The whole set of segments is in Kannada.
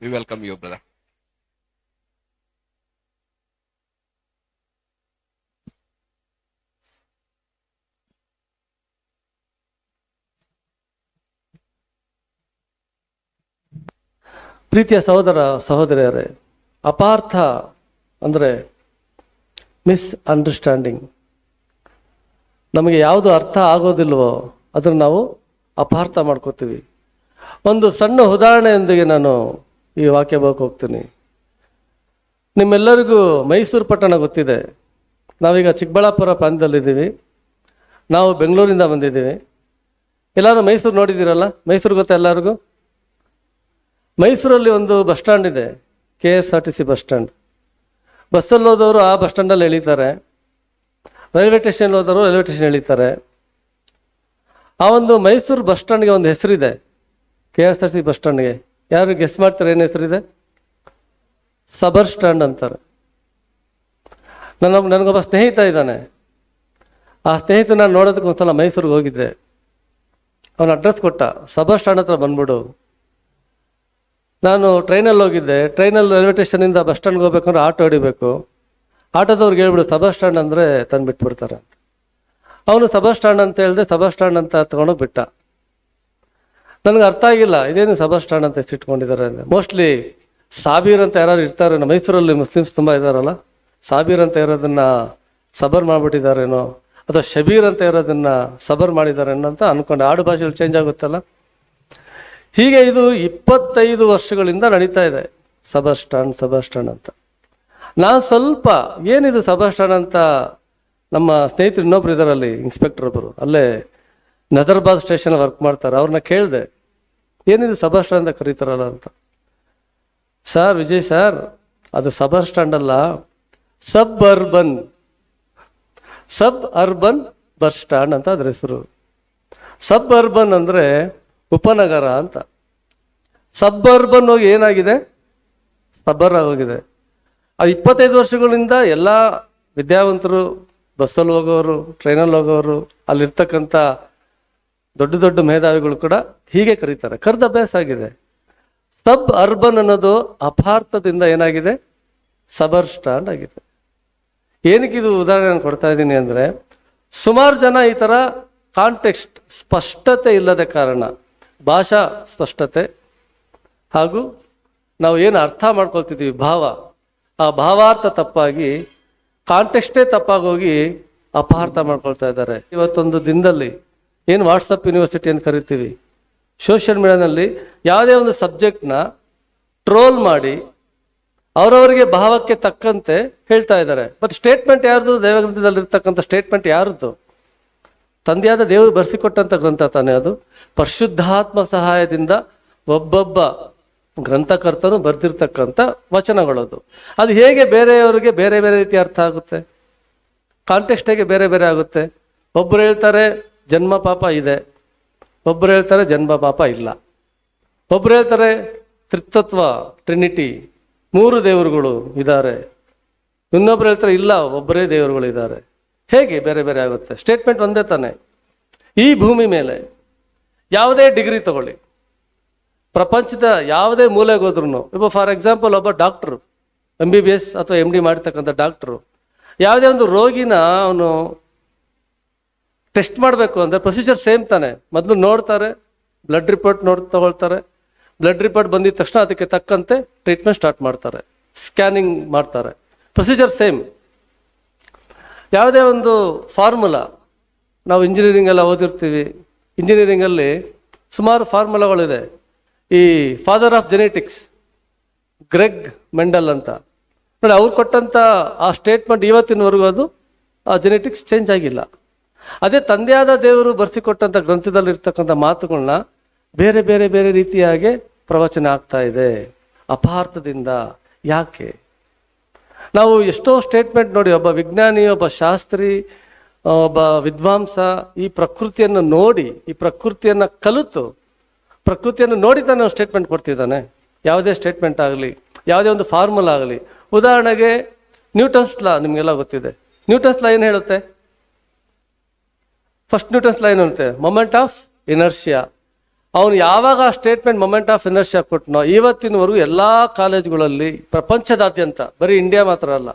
V welcome you, brother. ಪ್ರೀತಿಯ ಸಹೋದರ ಸಹೋದರಿಯರೇ ಅಪಾರ್ಥ ಅಂದರೆ ಮಿಸ್ ಅಂಡರ್ಸ್ಟ್ಯಾಂಡಿಂಗ್ ನಮಗೆ ಯಾವುದು ಅರ್ಥ ಆಗೋದಿಲ್ವೋ ಅದನ್ನು ನಾವು ಅಪಾರ್ಥ ಮಾಡ್ಕೋತೀವಿ ಒಂದು ಸಣ್ಣ ಉದಾಹರಣೆಯೊಂದಿಗೆ ನಾನು ಈ ವಾಕ್ಯ ಭಾಗಕ್ಕೆ ಹೋಗ್ತೀನಿ. ನಿಮ್ಮೆಲ್ಲರಿಗೂ ಮೈಸೂರು ಪಟ್ಟಣ ಗೊತ್ತಿದೆ. ನಾವೀಗ ಚಿಕ್ಕಬಳ್ಳಾಪುರ ಪ್ರಾಂತ್ಯದಲ್ಲಿದ್ದೀವಿ. ನಾವು ಬೆಂಗಳೂರಿಂದ ಬಂದಿದ್ದೀವಿ. ಎಲ್ಲರೂ ಮೈಸೂರು ನೋಡಿದ್ದೀರಲ್ಲ? ಮೈಸೂರು ಗೊತ್ತಾ ಎಲ್ಲರಿಗೂ? ಮೈಸೂರಲ್ಲಿ ಒಂದು ಬಸ್ ಸ್ಟ್ಯಾಂಡ್ ಇದೆ. K S R T C bus stand. ಬಸ್ಸಲ್ಲಿ ಹೋದವರು ಆ ಬಸ್ ಸ್ಟ್ಯಾಂಡಲ್ಲಿ ಎಳೀತಾರೆ. ರೈಲ್ವೆ ಸ್ಟೇಷನ್ ಹೋದವರು ರೈಲ್ವೆ ಸ್ಟೇಷನ್ ಎಳೀತಾರೆ. ಆ ಒಂದು ಮೈಸೂರು ಬಸ್ ಸ್ಟ್ಯಾಂಡ್ಗೆ ಒಂದು ಹೆಸರಿದೆ. K S R C bus ಸ್ಟ್ಯಾಂಡ್ಗೆ. ಯಾರು ಗೆಸ್ ಮಾಡ್ತಾರೆ ಏನು ಹೆಸರಿದೆ ಸಬರ್ ಸ್ಟ್ಯಾಂಡ್ ಅಂತಾರೆ. ನನ್ನ ನನಗೊಬ್ಬ ಸ್ನೇಹಿತ ಇದ್ದಾನೆ. ಆ ಸ್ನೇಹಿತ ನಾನು ನೋಡೋದಕ್ಕೆ ಒಂದ್ಸಲ ಮೈಸೂರಿಗೆ ಹೋಗಿದ್ದೆ. ಅವನ ಅಡ್ರೆಸ್ ಕೊಟ್ಟ. ಸಬರ್ ಸ್ಟ್ಯಾಂಡ್ ಹತ್ರ ಬಂದ್ಬಿಡು. ನಾನು ಟ್ರೈನಲ್ಲಿ ಹೋಗಿದ್ದೆ. ಟ್ರೈನಲ್ಲಿ ರೈಲ್ವೆ ಸ್ಟೇಷನಿಂದ ಬಸ್ ಸ್ಟ್ಯಾಂಡ್ಗೆ ಹೋಗ್ಬೇಕಂದ್ರೆ ಆಟೋ ಹಿಡಿಬೇಕು. ಆಟೋದವ್ರಿಗೆ ಹೇಳ್ಬಿಡು, ಸಬರ್ ಸ್ಟ್ಯಾಂಡ್ ಅಂದರೆ ತಂದು ಬಿಟ್ಬಿಡ್ತಾರೆ ಅವನು ಸಬರ್ ಸ್ಟ್ಯಾಂಡ್ ಅಂತ ಹೇಳಿದೆ, ಸಬರ್ ಸ್ಟ್ಯಾಂಡ್ ಅಂತ ತಗೊಂಡೋಗಿ ಬಿಟ್ಟ. ನನಗೆ ಅರ್ಥ ಆಗಿಲ್ಲ. ಇದೇನು ಸಬರ್ ಸ್ಟ್ಯಾಂಡ್ ಅಂತ ಹೆಸರಿಟ್ಕೊಂಡಿದ್ದಾರೆ ಅಂದರೆ. ಮೋಸ್ಟ್ಲಿ ಸಾಬೀರ್ ಅಂತ ಯಾರು ಇರ್ತಾರೆ ಮೈಸೂರಲ್ಲಿ ಮುಸ್ಲಿಮ್ಸ್ ತುಂಬ ಇದ್ದಾರಲ್ಲ. ಸಾಬೀರ್ ಅಂತ ಇರೋದನ್ನ ಸಬರ್ ಮಾಡಿಬಿಟ್ಟಿದ್ದಾರೇನೋ, ಅಥವಾ ಶಬೀರ್ ಅಂತ ಇರೋದನ್ನ ಸಬರ್ ಮಾಡಿದ್ದಾರೆ ಅಂತ ಅಂದ್ಕೊಂಡೆ ಆಡು ಭಾಷೆಯಲ್ಲಿ ಚೇಂಜ್ ಆಗುತ್ತಲ್ಲ. ಹೀಗೆ ಇದು ಇಪ್ಪತ್ತೈದು ವರ್ಷಗಳಿಂದ ನಡೀತಾ ಇದೆ ಸಬರ್ ಸ್ಟ್ಯಾಂಡ್ ಸಬರ್ ಸ್ಟ್ಯಾಂಡ್ ಅಂತ. ನಾನು ಸ್ವಲ್ಪ ಏನಿದು ಸಬರ್ ಸ್ಟ್ಯಾಂಡ್ ಅಂತ ನಮ್ಮ ಸ್ನೇಹಿತರು ಇನ್ನೊಬ್ರು ಇದಾರಲ್ಲಿ ಇನ್ಸ್ಪೆಕ್ಟರ್ ಒಬ್ಬರು ಅಲ್ಲೇ ನದರ್ಬಾದ್ ಸ್ಟೇಷನ್ ವರ್ಕ್ ಮಾಡ್ತಾರೆ. ಅವ್ರನ್ನ ಕೇಳಿದೆ, ಏನಿದೆ ಸಬರ್ ಸ್ಟ್ಯಾಂಡ್ ಅಂತ ಕರೀತಾರಲ್ಲ ಅಂತ. ಸರ್, ವಿಜಯ್ ಸರ್, ಅದು ಸಬರ್ ಸ್ಟ್ಯಾಂಡ್ ಅಲ್ಲ suburban suburban bus stand ಅಂತ ಅದ್ರ ಹೆಸರು. ಸಬ್ ಅರ್ಬನ್ ಅಂದರೆ ಉಪನಗರ ಅಂತ. ಸಬ್ ಅರ್ಬನ್ ಹೋಗಿ ಏನಾಗಿದೆ? ಸಬರ್ ಆಗೋಗಿದೆ. ಅದು ಇಪ್ಪತ್ತೈದು ವರ್ಷಗಳಿಂದ ಎಲ್ಲ ವಿದ್ಯಾವಂತರು ಬಸ್ಸಲ್ಲಿ ಹೋಗೋರು ಟ್ರೈನಲ್ಲಿ ಹೋಗೋರು, ಅಲ್ಲಿರ್ತಕ್ಕಂಥ ದೊಡ್ಡ ದೊಡ್ಡ ಮೇಧಾವಿಗಳು ಕೂಡ ಹೀಗೆ ಕರೀತಾರೆ. ಕರೆದ ಅಭ್ಯಾಸ ಆಗಿದೆ. ಸಬ್ ಅರ್ಬನ್ ಅನ್ನೋದು ಅಪಾರ್ಥದಿಂದ ಏನಾಗಿದೆ? ಸಬರ್ ಸ್ಟ್ಯಾಂಡ್ ಆಗಿದೆ. ಏನಕ್ಕೆ ಇದು ಉದಾಹರಣೆ ಕೊಡ್ತಾ ಇದ್ದೀನಿ ಅಂದರೆ, ಸುಮಾರು ಜನ ಈ ಥರ ಕಾಂಟೆಕ್ಸ್ಟ್ ಸ್ಪಷ್ಟತೆ ಇಲ್ಲದ ಕಾರಣ, ಭಾಷಾ ಸ್ಪಷ್ಟತೆ ಹಾಗೂ ನಾವು ಏನು ಅರ್ಥ ಮಾಡ್ಕೊಳ್ತಿದ್ದೀವಿ ಭಾವ, ಆ ಭಾವಾರ್ಥ ತಪ್ಪಾಗಿ ಕಾಂಟೆಕ್ಸ್ಟೇ ತಪ್ಪಾಗೋಗಿ ಅಪಾರ್ಥ ಮಾಡ್ಕೊಳ್ತಾ ಇದ್ದಾರೆ. ಇವತ್ತೊಂದು ದಿನದಲ್ಲಿ ಏನು ವಾಟ್ಸಪ್ ಯೂನಿವರ್ಸಿಟಿ ಅಂತ ಕರಿತೀವಿ. ಸೋಷಿಯಲ್ ಮೀಡಿಯಾನಲ್ಲಿ ಯಾವುದೇ ಒಂದು ಸಬ್ಜೆಕ್ಟ್ನ ಟ್ರೋಲ್ ಮಾಡಿ ಅವರವರಿಗೆ ಭಾವಕ್ಕೆ ತಕ್ಕಂತೆ ಹೇಳ್ತಾ ಇದ್ದಾರೆ. ಬಟ್ ಸ್ಟೇಟ್ಮೆಂಟ್ ಯಾರ್ದು? ದೇವಗ್ರಂಥದಲ್ಲಿರ್ತಕ್ಕಂಥ ಸ್ಟೇಟ್ಮೆಂಟ್ ಯಾರದ್ದು ತಂದೆಯಾದ ದೇವರು ಬರೆಸಿಕೊಟ್ಟಂಥ ಗ್ರಂಥ ತಾನೇ ಅದು. ಪರಿಶುದ್ಧಾತ್ಮ ಸಹಾಯದಿಂದ ಒಬ್ಬೊಬ್ಬ ಗ್ರಂಥಕರ್ತನು ಬರೆದಿರ್ತಕ್ಕಂಥ ವಚನಗಳದು. ಅದು ಹೇಗೆ ಬೇರೆಯವರಿಗೆ ಬೇರೆ ಬೇರೆ ರೀತಿ ಅರ್ಥ ಆಗುತ್ತೆ? ಕಾಂಟೆಕ್ಸ್ಟ್ ಹೇಗೆ ಬೇರೆ ಬೇರೆ ಆಗುತ್ತೆ? ಒಬ್ಬರು ಹೇಳ್ತಾರೆ ಜನ್ಮ ಪಾಪ ಇದೆ. ಒಬ್ಬರು ಹೇಳ್ತಾರೆ ಜನ್ಮ ಪಾಪ ಇಲ್ಲ. ಒಬ್ಬರು ಹೇಳ್ತಾರೆ ತ್ರಿತತ್ವ ಟ್ರಿನಿಟಿ ಮೂರು ದೇವರುಗಳು ಇದ್ದಾರೆ. ಇನ್ನೊಬ್ರು ಹೇಳ್ತಾರೆ ಇಲ್ಲ, ಒಬ್ಬರೇ ದೇವರುಗಳು ಇದ್ದಾರೆ. ಹೇಗೆ? ಬೇರೆ ಬೇರೆ ಆಗುತ್ತೆ. ಸ್ಟೇಟ್ಮೆಂಟ್ ಒಂದೇ ತಾನೆ. ಈ ಭೂಮಿ ಮೇಲೆ ಯಾವುದೇ ಡಿಗ್ರಿ ತಗೊಳ್ಳಿ. ಪ್ರಪಂಚದ ಯಾವುದೇ ಮೂಲೆಗೆ ಹೋದ್ರು ಇವ ಫಾರ್ ಎಕ್ಸಾಂಪಲ್ ಒಬ್ಬ doctor M B B S ಅಥವಾ ಎಂ ಡಿ ಮಾಡ್ತಕ್ಕಂಥ ಡಾಕ್ಟ್ರು ಯಾವುದೇ ಒಂದು ರೋಗಿನ ಅವನು ಟೆಸ್ಟ್ ಮಾಡಬೇಕು ಅಂದರೆ ಪ್ರೊಸೀಜರ್ ಸೇಮ್ ತಾನೆ. ಮೊದಲು ನೋಡ್ತಾರೆ ಬ್ಲಡ್ ರಿಪೋರ್ಟ್ ನೋಡಿ ತಗೊಳ್ತಾರೆ. ಬ್ಲಡ್ ರಿಪೋರ್ಟ್ ಬಂದಿದ ತಕ್ಷಣ ಅದಕ್ಕೆ ತಕ್ಕಂತೆ ಟ್ರೀಟ್ಮೆಂಟ್ ಸ್ಟಾರ್ಟ್ ಮಾಡ್ತಾರೆ. ಸ್ಕ್ಯಾನಿಂಗ್ ಮಾಡ್ತಾರೆ. ಪ್ರೊಸೀಜರ್ ಸೇಮ್ ಯಾವುದೇ ಒಂದು ಫಾರ್ಮುಲಾ ನಾವು ಇಂಜಿನಿಯರಿಂಗ್ ಎಲ್ಲ ಓದಿರ್ತೀವಿ. ಇಂಜಿನಿಯರಿಂಗಲ್ಲಿ ಸುಮಾರು ಫಾರ್ಮುಲಾಗಳಿದೆ ಈ father of genetics Greg Mendel ಅಂತ. ನೋಡಿ, ಅವ್ರು ಕೊಟ್ಟಂಥ ಆ ಸ್ಟೇಟ್ಮೆಂಟ್ ಇವತ್ತಿನವರೆಗೂ ಅದು, ಆ ಜೆನೆಟಿಕ್ಸ್ ಚೇಂಜ್ ಆಗಿಲ್ಲ. ಅದೇ ತಂದೆಯಾದ ದೇವರು ಬರೆಸಿಕೊಟ್ಟಂಥ ಗ್ರಂಥದಲ್ಲಿ ಇರ್ತಕ್ಕಂಥ ಮಾತುಗಳನ್ನ ಬೇರೆ ಬೇರೆ ಬೇರೆ ರೀತಿಯಾಗಿ ಪ್ರವಚನ ಆಗ್ತಾ ಇದೆ. ಅಪಾರ್ಥದಿಂದ ಯಾಕೆ? ನಾವು ಎಷ್ಟೋ ಸ್ಟೇಟ್ಮೆಂಟ್ ನೋಡಿ, ಒಬ್ಬ ವಿಜ್ಞಾನಿ, ಒಬ್ಬ ಶಾಸ್ತ್ರಿ ಒಬ್ಬ ವಿದ್ವಾಂಸ ಈ ಪ್ರಕೃತಿಯನ್ನು ನೋಡಿ, ಈ ಪ್ರಕೃತಿಯನ್ನು ಕಲಿತು, ಪ್ರಕೃತಿಯನ್ನು ನೋಡಿ ತಾನೇ ಸ್ಟೇಟ್ಮೆಂಟ್ ಕೊಡ್ತಿದ್ದಾನೆ. ಯಾವುದೇ ಸ್ಟೇಟ್ಮೆಂಟ್ ಆಗಲಿ, ಯಾವುದೇ ಒಂದು ಫಾರ್ಮುಲಾ ಆಗಲಿ. ಉದಾಹರಣೆಗೆ ನ್ಯೂಟನ್ಸ್ ಲಾ ನಿಮಗೆಲ್ಲ ಗೊತ್ತಿದೆ. ನ್ಯೂಟನ್ಸ್ ಲಾ ಏನು ಹೇಳುತ್ತೆ? ಫಸ್ಟ್ ನ್ಯೂಟನ್ಸ್ ಲೈನ್ ಅಂತೆ ಮೊಮೆಂಟ್ ಆಫ್ ಇನರ್ಷಿಯಾ ಅವನು ಯಾವಾಗ ಸ್ಟೇಟ್ಮೆಂಟ್ ಮೊಮೆಂಟ್ ಆಫ್ ಇನರ್ಷಿಯಾ ಕೊಟ್ಟನೋ ಇವತ್ತಿನವರೆಗೂ ಎಲ್ಲ ಕಾಲೇಜುಗಳಲ್ಲಿ, ಪ್ರಪಂಚದಾದ್ಯಂತ, ಬರೀ ಇಂಡಿಯಾ ಮಾತ್ರ ಅಲ್ಲ,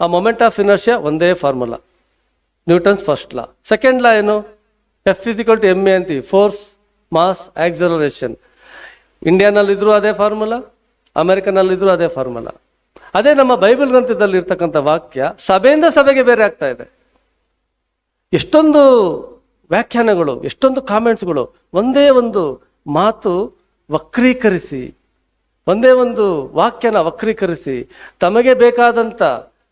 ಆ ಮೊಮೆಂಟ್ ಆಫ್ ಇನರ್ಷಿಯಾ ಒಂದೇ formula Newton's first law second law ಏನು? F physical to M A ಅಂತೀವಿ ಫೋರ್ಸ್ ಮಾಸ್ ಆಕ್ಸಲರೇಷನ್ ಇಂಡಿಯಾನಲ್ಲಿದ್ದರೂ ಅದೇ ಫಾರ್ಮುಲಾ ಅಮೆರಿಕನಲ್ಲಿದ್ದರೂ ಅದೇ ಫಾರ್ಮುಲಾ ಅದೇ ನಮ್ಮ ಬೈಬಲ್ ಗ್ರಂಥದಲ್ಲಿ ಇರ್ತಕ್ಕಂಥ ವಾಕ್ಯ, ಸಭೆಯಿಂದ ಸಭೆಗೆ ಬೇರೆ ಆಗ್ತಾ ಇದೆ. ಎಷ್ಟೊಂದು ವ್ಯಾಖ್ಯಾನಗಳು, ಎಷ್ಟೊಂದು ಕಾಮೆಂಟ್ಸ್ಗಳು ಒಂದೇ ಒಂದು ಮಾತು ವಕ್ರೀಕರಿಸಿ, ಒಂದೇ ಒಂದು ವಾಕ್ಯನ ವಕ್ರೀಕರಿಸಿ, ತಮಗೆ ಬೇಕಾದಂಥ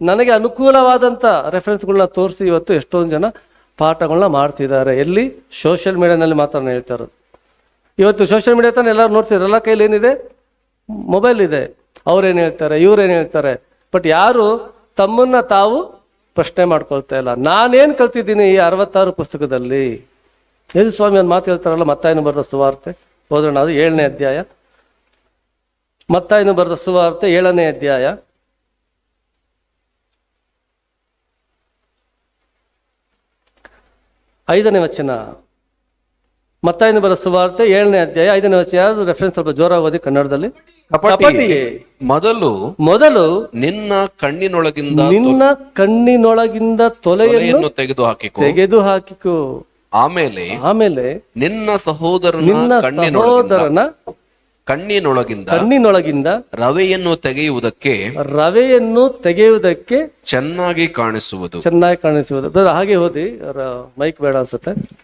ನನಗೆ ಅನುಕೂಲವಾದಂಥ ರೆಫರೆನ್ಸ್ಗಳನ್ನ ತೋರಿಸಿ ಇವತ್ತು ಎಷ್ಟೊಂದು ಜನ ಪಾಠಗಳನ್ನ ಮಾಡ್ತಿದ್ದಾರೆ. ಎಲ್ಲಿ? ಸೋಷಿಯಲ್ ಮೀಡಿಯಾನಲ್ಲಿ ಮಾತ್ರ ಹೇಳ್ತಾ ಇವತ್ತು ಸೋಷಿಯಲ್ ಮೀಡಿಯಾ ತಾನೆ ಎಲ್ಲರೂ ನೋಡ್ತಿದ್ರು. ಎಲ್ಲ ಕೈಲಿ ಏನಿದೆ? ಮೊಬೈಲ್ ಇದೆ. ಅವ್ರೇನು ಹೇಳ್ತಾರೆ? ಇವ್ರೇನು ಹೇಳ್ತಾರೆ? ಬಟ್ ಯಾರು ತಮ್ಮನ್ನ ತಾವು ಪ್ರಶ್ನೆ ಮಾಡ್ಕೊಳ್ತಾ ಇಲ್ಲ. ನಾನೇನು ಕಲ್ತಿದ್ದೀನಿ ಈ ಅರವತ್ತಾರು ಪುಸ್ತಕದಲ್ಲಿ? ಯೇಸು ಸ್ವಾಮಿ ಒಂದು ಮಾತು ಹೇಳ್ತಾರಲ್ಲ, ಮತ್ತಾಯನು ಬರೆದ ಸುವಾರ್ತೆ. ಹೋದ್ರಣ ಅದು ಏಳನೇ ಅಧ್ಯಾಯ. ಮತ್ತಾಯನು ಬರೆದ ಸುವಾರ್ತೆ ಏಳನೇ ಅಧ್ಯಾಯ. ಐದನೇ ವಚನ. ಮತ್ತಾಯನು ಬರ ಸುವಾರ್ತೆ ಏಳನೇ ಅಧ್ಯಾಯ ಐದನೇ ವರ್ಷ ಯಾರು ರೆಫರೆನ್ಸ್ ಸ್ವಲ್ಪ ಜೋರಾಗೋದಿ ಓದಿ ಕನ್ನಡದಲ್ಲಿ? ಕಪಟಿಯೇ ಮೊದಲು ಮೊದಲು ನಿನ್ನ ಕಣ್ಣಿನೊಳಗಿಂದ ನಿನ್ನ ಕಣ್ಣಿನೊಳಗಿಂದ ತೊಲೆಯನ್ನು ತೊಲೆಯನ್ನು ತೆಗೆದು ಹಾಕಿಕೊ. ತೆಗೆದು ಹಾಕಿಕೋ. ಆಮೇಲೆ ಆಮೇಲೆ ನಿನ್ನ ಸಹೋದರನ ನಿನ್ನ ಕಣ್ಣಿನೊಳಗಿಂದ ಸಹೋದರನ ಕಣ್ಣಿನೊಳಗಿಂದ ಕಣ್ಣಿನೊಳಗಿಂದ ರವೆಯನ್ನು ತೆಗೆಯುವುದಕ್ಕೆ ರವೆಯನ್ನು ತೆಗೆಯುವುದಕ್ಕೆ ಚೆನ್ನಾಗಿ ಕಾಣಿಸುವುದು. ಚೆನ್ನಾಗಿ ಕಾಣಿಸುವುದು. ಹಾಗೆ ಓದಿ. ರ- ಮೈಕ್ ಬೇಡ ಅನ್ಸುತ್ತೆ.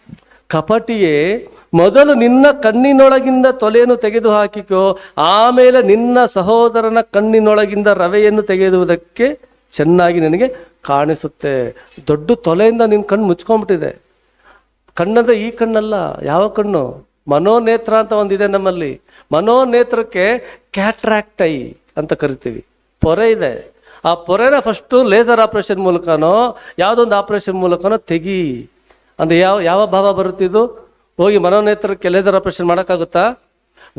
ಕಪಟಿಯೇ, ಮೊದಲು ನಿನ್ನ ಕಣ್ಣಿನೊಳಗಿಂದ ತೊಲೆಯನ್ನು ತೆಗೆದು ಹಾಕಿಕೋ ಆಮೇಲೆ ನಿನ್ನ ಸಹೋದರನ ಕಣ್ಣಿನೊಳಗಿಂದ ರವೆಯನ್ನು ತೆಗೆದುವುದಕ್ಕೆ ಚೆನ್ನಾಗಿ ನಿನಗೆ ಕಾಣಿಸುತ್ತೆ. ದೊಡ್ಡ ತೊಲೆಯಿಂದ ನಿನ್ನ ಕಣ್ಣು ಮುಚ್ಕೊಂಡ್ಬಿಟ್ಟಿದೆ. ಕಣ್ಣಂದ್ರೆ ಈ ಕಣ್ಣಲ್ಲ, ಯಾವ ಕಣ್ಣು? ಮನೋನೇತ್ರ ಅಂತ ಒಂದಿದೆ ನಮ್ಮಲ್ಲಿ. ಮನೋನೇತ್ರಕ್ಕೆ ಕ್ಯಾಟ್ರಾಕ್ಟೈ ಅಂತ ಕರಿತೀವಿ. ಪೊರೆ ಇದೆ. ಆ ಪೊರೆನ ಫಸ್ಟು ಲೇಸರ್ ಆಪರೇಷನ್ ಮೂಲಕನೋ, ಯಾವುದೊಂದು ಆಪರೇಷನ್ ಮೂಲಕನೋ ತೆಗಿ. ಅಂದ್ರೆ ಯಾವ ಯಾವ ಭಾವ ಬರುತ್ತಿದ್ದು ಹೋಗಿ ಮನೋನೇತ್ರ ಕೆಲೆದರ ಆಪರೇಷನ್ ಮಾಡೋಕ್ಕಾಗುತ್ತಾ?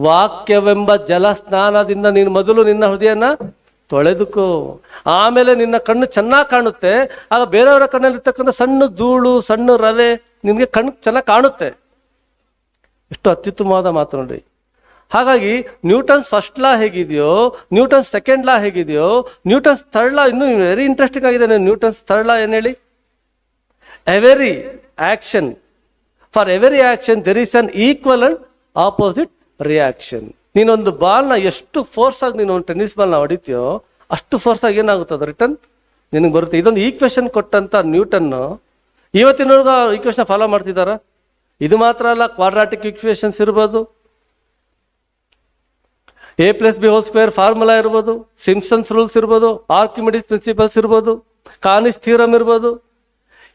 ವಾಕ್ಯವೆಂಬ ಜಲ ಸ್ನಾನದಿಂದ ನೀನು ಮೊದಲು ನಿನ್ನ ಹೃದಯನ ತೊಳೆದುಕೋ. ಆಮೇಲೆ ನಿನ್ನ ಕಣ್ಣು ಚೆನ್ನಾಗಿ ಕಾಣುತ್ತೆ. ಆಗ ಬೇರೆಯವರ ಕಣ್ಣಲ್ಲಿರ್ತಕ್ಕಂಥ ಸಣ್ಣ ಧೂಳು, ಸಣ್ಣ ರವೆ ನಿನಗೆ ಕಣ್ಣು ಚೆನ್ನಾಗಿ ಕಾಣುತ್ತೆ. ಎಷ್ಟು ಅತ್ಯುತ್ತಮವಾದ ಮಾತು ನೋಡಿ ಹಾಗಾಗಿ ನ್ಯೂಟನ್ಸ್ ಫಸ್ಟ್ ಲಾ ಹೇಗಿದೆಯೋ, ನ್ಯೂಟನ್ಸ್ ಸೆಕೆಂಡ್ ಲಾ ಹೇಗಿದೆಯೋ, ನ್ಯೂಟನ್ಸ್ ಥರ್ಡ್ ಲಾ ಇನ್ನೂ ವೆರಿ ಇಂಟ್ರೆಸ್ಟಿಂಗ್ ಆಗಿದೆ. ನ್ಯೂಟನ್ಸ್ ಥರ್ಡ್ ಲಾ ಏನು ಹೇಳಿ? Every. Action for every action there is an equal and opposite reaction ನೀನೊಂದು ಬಾಲ್ನ ಎಷ್ಟು ಫೋರ್ಸ್ ಆಗಿ ನೀನು ಒಂದು ಟೆನ್ನಿಸ್ ಬಾಲ್ನ ಹೊಡಿತೀಯೋ ಅಷ್ಟು ಫೋರ್ಸ್ ಆಗಿ ಏನಾಗುತ್ತದೆ ರಿಟರ್ನ್ ನಿನಗೆ ಬರುತ್ತೆ. ಇದೊಂದು ಈಕ್ವೇಶನ್ ಕೊಟ್ಟಂತ ನ್ಯೂಟನ್. ಇವತ್ತಿನವರೆಗೂ ಆ ಈಕ್ವೇಶನ್ ಫಾಲೋ ಮಾಡ್ತಿದ್ದಾರ? ಇದು ಮಾತ್ರ ಅಲ್ಲ ಕ್ವಾಡ್ರಾಟಿಕ್ ಈಕ್ವೇಶನ್ಸ್ ಇರ್ಬೋದು. A plus B whole square formula ಇರ್ಬೋದು. ಸಿಮ್ಸನ್ಸ್ ರೂಲ್ಸ್ ಇರ್ಬೋದು. ಆರ್ಕ್ಯುಮಿಡಿಸ್ ಪ್ರಿನ್ಸಿಪಲ್ಸ್ ಇರ್ಬೋದು. ಕಾನಿಸ್ ಥಿಯರಮ್ ಇರ್ಬೋದು.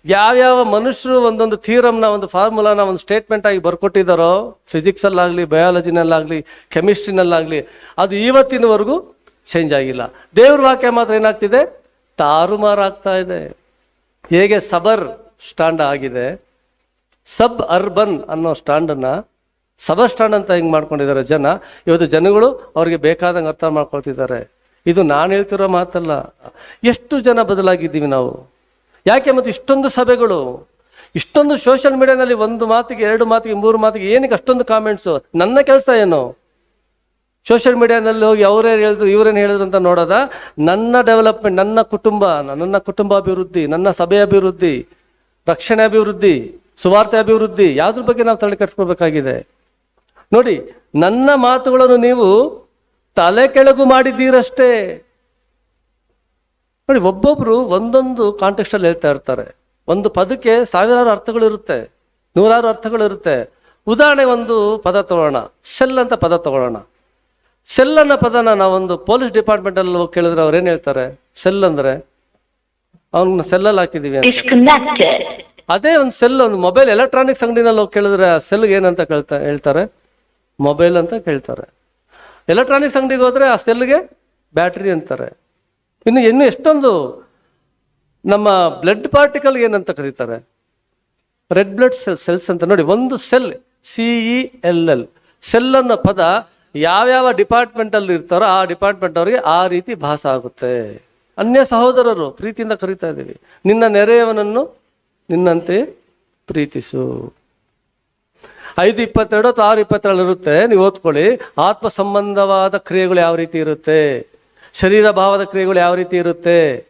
ಯಾವ್ಯಾವ ಮನುಷ್ಯರು ಒಂದೊಂದು ಥೀರಮ್ನ ಒಂದು ಫಾರ್ಮುಲಾನ ಒಂದು ಸ್ಟೇಟ್ಮೆಂಟ್ ಆಗಿ ಬರ್ಕೊಟ್ಟಿದ್ದಾರೋ ಫಿಸಿಕ್ಸಲ್ಲಾಗಲಿ ಬಯಾಲಜಿನಲ್ಲಾಗಲಿ ಕೆಮಿಸ್ಟ್ರಿನಲ್ಲಾಗಲಿ ಅದು ಇವತ್ತಿನವರೆಗೂ ಚೇಂಜ್ ಆಗಿಲ್ಲ. ದೇವ್ರ ವಾಕ್ಯ ಮಾತ್ರ ಏನಾಗ್ತಿದೆ? ತಾರುಮಾರಾಗ್ತಾ ಇದೆ. ಹೇಗೆ ಸಬರ್ ಸ್ಟ್ಯಾಂಡ್ ಆಗಿದೆ? ಸಬ್ ಅರ್ಬನ್ ಅನ್ನೋ ಸ್ಟ್ಯಾಂಡನ್ನ, ಸಬರ್ ಸ್ಟ್ಯಾಂಡ್ ಅಂತ ಹಿಂಗೆ ಮಾಡ್ಕೊಂಡಿದ್ದಾರೆ ಜನ? ಇವತ್ತು ಜನಗಳು ಅವ್ರಿಗೆ ಬೇಕಾದಂಗೆ ಅರ್ಥ ಮಾಡ್ಕೊಳ್ತಿದ್ದಾರೆ. ಇದು ನಾನು ಹೇಳ್ತಿರೋ ಮಾತಲ್ಲ. ಎಷ್ಟು ಜನ ಬದಲಾಗಿದ್ದೀವಿ ನಾವು? ಯಾಕೆ ಮತ್ತು ಇಷ್ಟೊಂದು ಸಭೆಗಳು? ಇಷ್ಟೊಂದು ಸೋಷಿಯಲ್ ಮೀಡಿಯಾದಲ್ಲಿ ಒಂದು ಮಾತಿಗೆ, ಎರಡು ಮಾತಿಗೆ, ಮೂರು ಮಾತಿಗೆ ಏನಕ್ಕೆ ಅಷ್ಟೊಂದು ಕಾಮೆಂಟ್ಸು ನನ್ನ ಕೆಲಸ ಏನು? ಸೋಷಿಯಲ್ ಮೀಡಿಯಾದಲ್ಲಿ ಹೋಗಿ ಅವರೇನು ಹೇಳಿದ್ರು ಇವರೇನು ಹೇಳಿದ್ರು ಅಂತ ನೋಡೋದ? ನನ್ನ ಡೆವಲಪ್ಮೆಂಟ್ ನನ್ನ ಕುಟುಂಬ ನನ್ನ ಕುಟುಂಬ ಅಭಿವೃದ್ಧಿ ನನ್ನ ಸಭೆ ಅಭಿವೃದ್ಧಿ ರಕ್ಷಣೆ ಅಭಿವೃದ್ಧಿ, ಸುವಾರ್ತೆ ಅಭಿವೃದ್ಧಿ, ಯಾವುದ್ರ ಬಗ್ಗೆ ನಾವು ತಲೆ ಕೆಡಿಸ್ಕೋಬೇಕಾಗಿದೆ ನೋಡಿ, ನನ್ನ ಮಾತುಗಳನ್ನು ನೀವು ತಲೆ ಕೆಳಗು ಮಾಡಿದ್ದೀರಷ್ಟೇ. ನೋಡಿ ಒಬ್ಬೊಬ್ರು ಒಂದೊಂದು ಕಾಂಟೆಕ್ಸ್ಟ್ ಅಲ್ಲಿ ಹೇಳ್ತಾ ಇರ್ತಾರೆ. ಒಂದು ಪದಕ್ಕೆ ಸಾವಿರಾರು ಅರ್ಥಗಳು ಇರುತ್ತೆ ನೂರಾರು ಅರ್ಥಗಳು ಇರುತ್ತೆ ಉದಾಹರಣೆ ಒಂದು ಪದ ತಗೊಳ್ಳೋಣ. ಸೆಲ್ ಅಂತ ಪದ ತಗೊಳ್ಳೋಣ. ಸೆಲ್ ಅನ್ನೋ ಪದನ ನಾವೊಂದು ಪೊಲೀಸ್ ಡಿಪಾರ್ಟ್ಮೆಂಟ್ ಅಲ್ಲಿ ಹೋಗಿ ಕೇಳಿದ್ರೆ ಅವ್ರು ಏನ್ ಹೇಳ್ತಾರೆ? ಸೆಲ್ ಅಂದ್ರೆ? ಅವ್ನ ಸೆಲ್ಲಲ್ಲಿ ಹಾಕಿದೀವಿ ಅಂತ. ಅದೇ ಒಂದು ಸೆಲ್ ಒಂದು ಮೊಬೈಲ್ ಎಲೆಕ್ಟ್ರಾನಿಕ್ಸ್ ಅಂಗಡಿನಲ್ಲಿ ಹೋಗಿ ಕೇಳಿದ್ರೆ ಆ ಸೆಲ್ಗೆ ಏನಂತ ಕೇಳ್ತಾ ಹೇಳ್ತಾರೆ? ಮೊಬೈಲ್ ಅಂತ ಕೇಳ್ತಾರೆ. ಎಲೆಕ್ಟ್ರಾನಿಕ್ಸ್ ಅಂಗಡಿಗೆ ಹೋದ್ರೆ ಆ ಸೆಲ್ಗೆ ಬ್ಯಾಟ್ರಿ ಅಂತಾರೆ. ಇನ್ನು ಇನ್ನು ಎಷ್ಟೊಂದು ನಮ್ಮ ಬ್ಲಡ್ ಪಾರ್ಟಿಕಲ್ ಏನಂತ ಕರೀತಾರೆ? ರೆಡ್ ಬ್ಲಡ್ ಸೆಲ್ ಸೆಲ್ಸ್ ಅಂತ ನೋಡಿ, ಒಂದು cell C E L L cell ಅನ್ನೋ ಪದ ಯಾವ್ಯಾವ ಡಿಪಾರ್ಟ್ಮೆಂಟ್ ಅಲ್ಲಿ ಇರ್ತಾರೋ ಆ ಡಿಪಾರ್ಟ್ಮೆಂಟ್ ಅವರಿಗೆ ಆ ರೀತಿ ಭಾಸ ಆಗುತ್ತೆ. ಅನ್ಯ ಸಹೋದರರು ಪ್ರೀತಿಯಿಂದ ಕರಿತಾ ಇದ್ದೀವಿ. ನಿನ್ನ ನೆರೆಯವನನ್ನು ನಿನ್ನಂತೆ ಪ್ರೀತಿಸು. ಐದು ಇಪ್ಪತ್ತೆರಡು ಅಥವಾ ಆರು ಇಪ್ಪತ್ತೆರಡು ಇರುತ್ತೆ. ನೀವು ಓದ್ಕೊಳ್ಳಿ. ಆತ್ಮ ಸಂಬಂಧವಾದ ಕ್ರಿಯೆಗಳು ಯಾವ ರೀತಿ ಇರುತ್ತೆ? ಶರೀರ ಭಾವದ ಕ್ರಿಯೆಗಳು ಯಾವ ರೀತಿ ಇರುತ್ತೆ?